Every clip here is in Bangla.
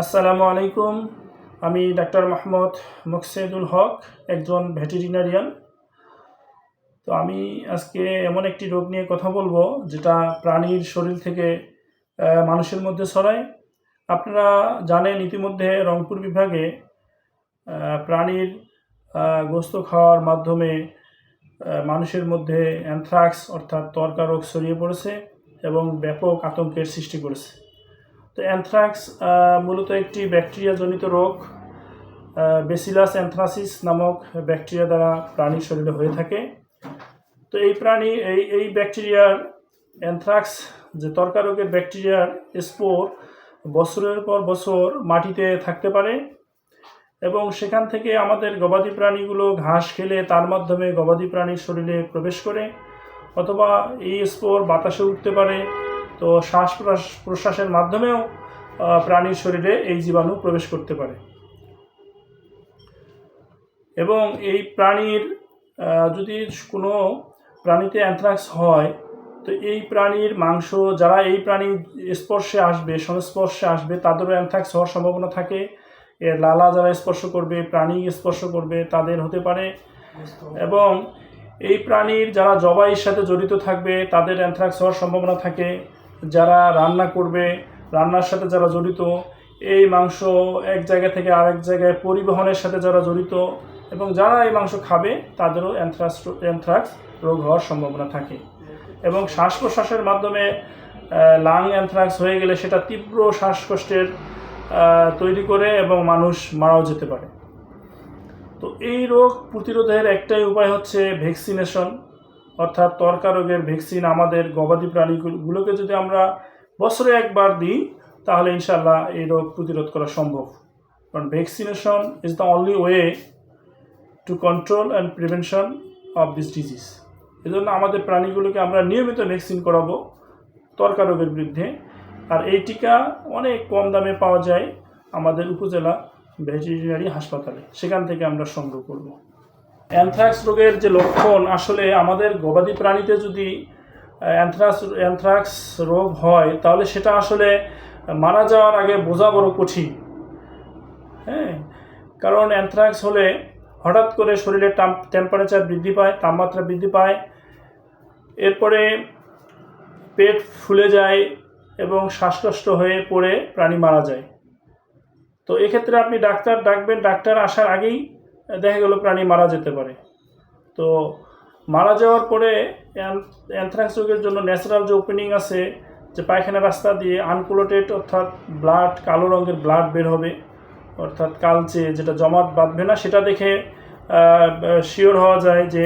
আসসালামু আলাইকুম। আমি ডাক্তার মাহমুদ মুকসেদুল হক, একজন ভেটেরিনারিয়ান। তো আমি আজকে এমন একটি রোগ নিয়ে কথা বলব, যেটা প্রাণীর শরীর থেকে মানুষের মধ্যে ছড়ায়। আপনারা জানেন ইতিমধ্যে রংপুর বিভাগে প্রাণীর গোস্ত খাওয়ার মাধ্যমে মানুষের মধ্যে অ্যানথ্রাক্স অর্থাৎ তর্কা রোগ ছড়িয়ে পড়েছে এবং ব্যাপক আতঙ্কের সৃষ্টি করেছে। তো অ্যানথ্রাক্স মূলত একটি ব্যাকটেরিয়াজনিত রোগ বেসিলাস অ্যানথ্রাসিস নামক ব্যাকটেরিয়া দ্বারা প্রাণীর শরীরে হয়ে থাকে। তো এই প্রাণী, এই এই ব্যাকটেরিয়ার অ্যানথ্রাক্স যে ত্বকা রোগের ব্যাকটেরিয়ার স্পোর বছরের পর বছর মাটিতে থাকতে পারে এবং সেখান থেকে আমাদের গবাদি প্রাণীগুলো ঘাস খেলে তার মাধ্যমে গবাদি প্রাণীর শরীরে প্রবেশ করে অথবা এই স্পোর বাতাসে উঠতে পারে। তো শ্বাস প্রশ্বাস প্রশ্বাসের মাধ্যমেও প্রাণীর শরীরে এই জীবাণু প্রবেশ করতে পারে। এবং এই প্রাণীর যদি কোনো প্রাণীতে অ্যানথ্রাক্স হয়, তো এই প্রাণীর মাংস, যারা এই প্রাণীর স্পর্শে আসবে, সংস্পর্শে আসবে, তাদেরও অ্যানথ্রাক্স হওয়ার সম্ভাবনা থাকে। এর লালা যারা স্পর্শ করবে, প্রাণী স্পর্শ করবে, তাদের হতে পারে। এবং এই প্রাণীর যারা জবাইয়ের সাথে জড়িত থাকবে, তাদের অ্যানথ্রাক্স হওয়ার সম্ভাবনা থাকে। যারা রান্না করবে, রান্নার সাথে যারা জড়িত, এই মাংস এক জায়গা থেকে আরেক জায়গায় পরিবহনের সাথে যারা জড়িত এবং যারা এই মাংস খাবে, তাদেরও অ্যানথ্রাক্স অ্যানথ্রাক্স রোগ হওয়ার সম্ভাবনা থাকে। এবং শ্বাস প্রশ্বাসের মাধ্যমে লাং অ্যানথ্রাক্স হয়ে গেলে সেটা তীব্র শ্বাসকষ্টের তৈরি করে এবং মানুষ মারাও যেতে পারে। তো এই রোগ প্রতিরোধের একটাই উপায় হচ্ছে ভ্যাকসিনেশন অর্থাৎ তর্কা রোগের ভ্যাকসিন আমাদের গবাদি প্রাণীগুলোকে যদি আমরা বছরে একবার দিই, তাহলে ইনশাল্লাহ এই রোগ প্রতিরোধ করা সম্ভব। কারণ vaccination is the only way to control and prevention of this disease এজন্য আমাদের প্রাণীগুলোকে আমরা নিয়মিত ভ্যাকসিন করাবো তর্কা রোগের বিরুদ্ধে। আর এই টিকা অনেক কম দামে পাওয়া যায় আমাদের উপজেলা ভেটেরিনারি হাসপাতালে। সেখান থেকে আমরা সংগ্রহ করব। অ্যানথ্রাক্স রোগের যে লক্ষণ, আসলে আমাদের গবাদি প্রাণীতে যদি অ্যানথ্রাক্স অ্যানথ্রাক্স রোগ হয়, তাহলে সেটা আসলে মারা যাওয়ার আগে বোঝা বড় কঠিন। হ্যাঁ? কারণ অ্যানথ্রাক্স হলে হঠাৎ করে শরীরের টেম্পারেচার বৃদ্ধি পায়, তাপমাত্রা বৃদ্ধি পায়, এরপরে পেট ফুলে যায় এবং শ্বাসকষ্ট হয়ে পড়ে প্রাণী মারা যায়। তো এক্ষেত্রে আপনি ডাক্তার, ডাকবেন, ডাক্তার আসার আগেই দেখা গেল প্রাণী মারা যেতে পারে। তো মারা যাওয়ার পরে অ্যানথ্রাক্স রোগের জন্য ন্যাচারাল যে ওপেনিং আছে, যে পায়খানা রাস্তা দিয়ে আনকুলোটেড অর্থাৎ ব্লাড কালো রঙের ব্লাড বের হবে, অর্থাৎ কালচে যেটা জমাট বাঁধবে না, সেটা দেখে শিওর হওয়া যায় যে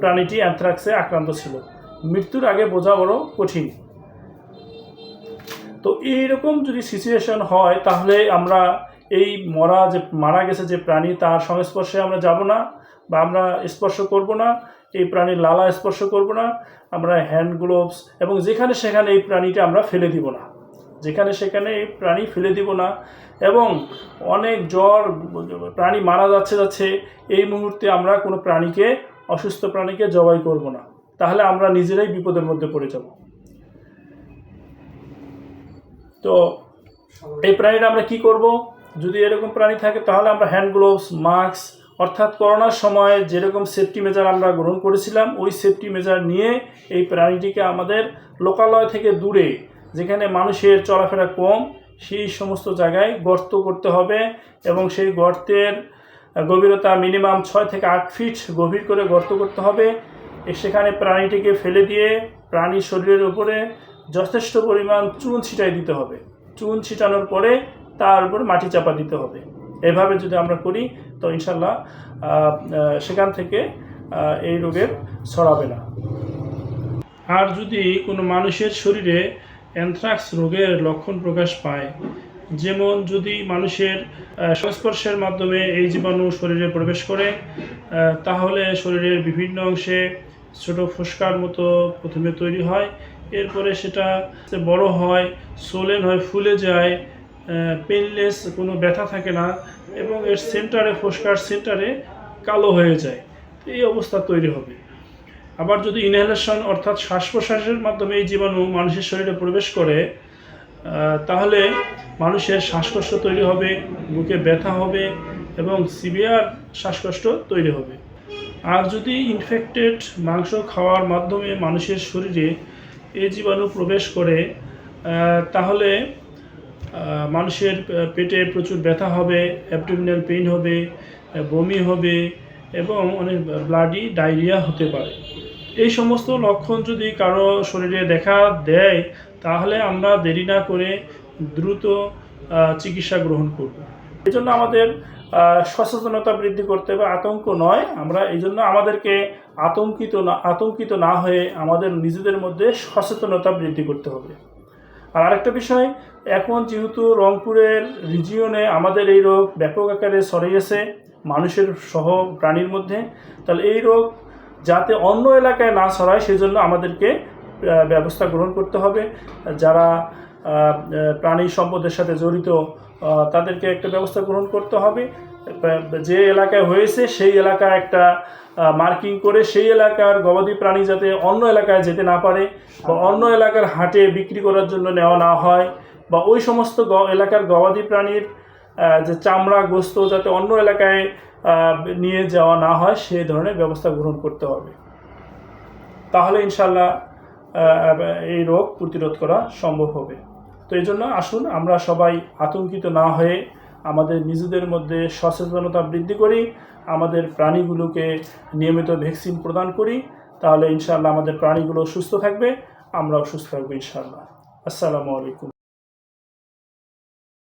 প্রাণীটি অ্যানথ্রাক্সে আক্রান্ত ছিল। মৃত্যুর আগে বোঝা বড় কঠিন। তো এইরকম যদি সিচুয়েশন হয়, তাহলে আমরা এই মরা যে, মারা গেছে যে প্রাণী, তার সংস্পর্শে আমরা যাব না বা আমরা স্পর্শ করব না। এই প্রাণীর লালা স্পর্শ করব না। আমরা হ্যান্ড গ্লোভস এবং যেখানে সেখানে এই প্রাণীটা আমরা ফেলে দিব না। যেখানে সেখানে এই প্রাণী ফেলে দিব না এবং অনেক জ্বর, প্রাণী মারা যাচ্ছে যাচ্ছে, এই মুহূর্তে আমরা কোনো প্রাণীকে, অসুস্থ প্রাণীকে জবাই করব না। তাহলে আমরা নিজেরাই বিপদের মধ্যে পড়ে যাব। তো এই প্রাণীটা আমরা কি করব? যদি এরকম প্রাণী থাকে, তাহলে আমরা হ্যান্ড গ্লোভস মাস্ক অর্থাৎ করোনার সময় যেরকম সেফটি মেজার আমরা গ্রহণ করেছিলাম, ওই সেফটি মেজার নিয়ে এই প্রাণীটিকে আমাদের লোকালয় থেকে দূরে, যেখানে মানুষের চলাফেরা কম, সেই সমস্ত জায়গায় গর্ত করতে হবে এবং সেই গর্তের গভীরতা মিনিমাম ছয় থেকে আট ফিট গভীর করে গর্ত করতে হবে। সেখানে প্রাণীটিকে ফেলে দিয়ে প্রাণীর শরীরের উপরে যথেষ্ট পরিমাণ চুন ছিটাই দিতে হবে। চুন ছিটানোর পরে তার উপর মাটি চাপা দিতে হবে। এভাবে যদি আমরা করি, তো ইনশাল্লাহ সেখান থেকে এই রোগের ছড়াবে না। আর যদি কোনো মানুষের শরীরে অ্যানথ্রাক্স রোগের লক্ষণ প্রকাশ পায়, যেমন যদি মানুষের সংস্পর্শের মাধ্যমে এই জীবাণু শরীরে প্রবেশ করে তাহলে শরীরের বিভিন্ন অংশে ছোট ফুসকার মতো প্রথমে তৈরি হয়। এরপরে সেটা বড় হয়, সোলেন হয় ফুলে যায় পেনলেস কোনো ব্যথা থাকে না এবং এর সেন্টারে ফুসকার সেন্টারে কালো হয়ে যায়। এই অবস্থা তৈরি হবে। আবার যদি ইনহেলেশন অর্থাৎ শ্বাস প্রশ্বাসের মাধ্যমে এই জীবাণু মানুষের শরীরে প্রবেশ করে তাহলে মানুষের শ্বাসকষ্ট তৈরি হবে, বুকে ব্যথা হবে এবং সিভিয়ার শ্বাসকষ্ট তৈরি হবে। আর যদি ইনফেক্টেড মাংস খাওয়ার মাধ্যমে মানুষের শরীরে এই জীবাণু প্রবেশ করে তাহলে মানুষের পেটে প্রচুর ব্যথা হবে অ্যাবডোমিনাল পেইন হবে বমি হবে এবং অনেক ব্লাডি ডায়রিয়া হতে পারে। এই সমস্ত লক্ষণ যদি কারও শরীরে দেখা দেয়, তাহলে আমরা দেরি না করে দ্রুত চিকিৎসা গ্রহণ করব। এই জন্য আমাদের সচেতনতা বৃদ্ধি করতে হবে, আতঙ্ক নয়। আমরা এই জন্য আমাদেরকে আতঙ্কিত না আতঙ্কিত না হয়ে আমাদের নিজেদের মধ্যে সচেতনতা বৃদ্ধি করতে হবে। আর আরেকটা বিষয়, এখন যেহেতু রংপুরের রিজিয়নে আমাদের এই রোগ ব্যাপক আকারে ছড়িয়েছে, মানুষের সহ প্রাণীর মধ্যে, তাহলে এই রোগ যাতে অন্য এলাকায় না ছড়ায়, সেজন্য আমাদেরকে ব্যবস্থা গ্রহণ করতে হবে। যারা প্রাণী সম্পদের সাথে জড়িত তাদেরকে একটা ব্যবস্থা গ্রহণ করতে হবে। যে এলাকায় হয়েছে, সেই এলাকা একটা মার্কিং করে সেই এলাকার গবাদি প্রাণী যাতে অন্য এলাকায় যেতে না পারে বা অন্য এলাকার হাটে বিক্রি করার জন্য নেওয়া না হয় বা ওই সমস্ত এলাকার গবাদি প্রাণীর যে চামড়া, গোস্ত যাতে অন্য এলাকায় নিয়ে যাওয়া না হয় সেই ধরনের ব্যবস্থা গ্রহণ করতে হবে। তাহলে ইনশাল্লাহ এই রোগ প্রতিরোধ করা সম্ভব হবে। তো এই জন্য আসুন, আমরা সবাই আতঙ্কিত না হয়ে আমাদের নিজেদের মধ্যে সচেতনতা বৃদ্ধি করি, আমাদের প্রাণীগুলোকে নিয়মিত ভ্যাকসিন প্রদান করি, তাহলে ইনশাল্লাহ আমাদের প্রাণীগুলো সুস্থ থাকবে, আমরাও সুস্থ থাকব ইনশাল্লাহ আসসালামু আলাইকুম।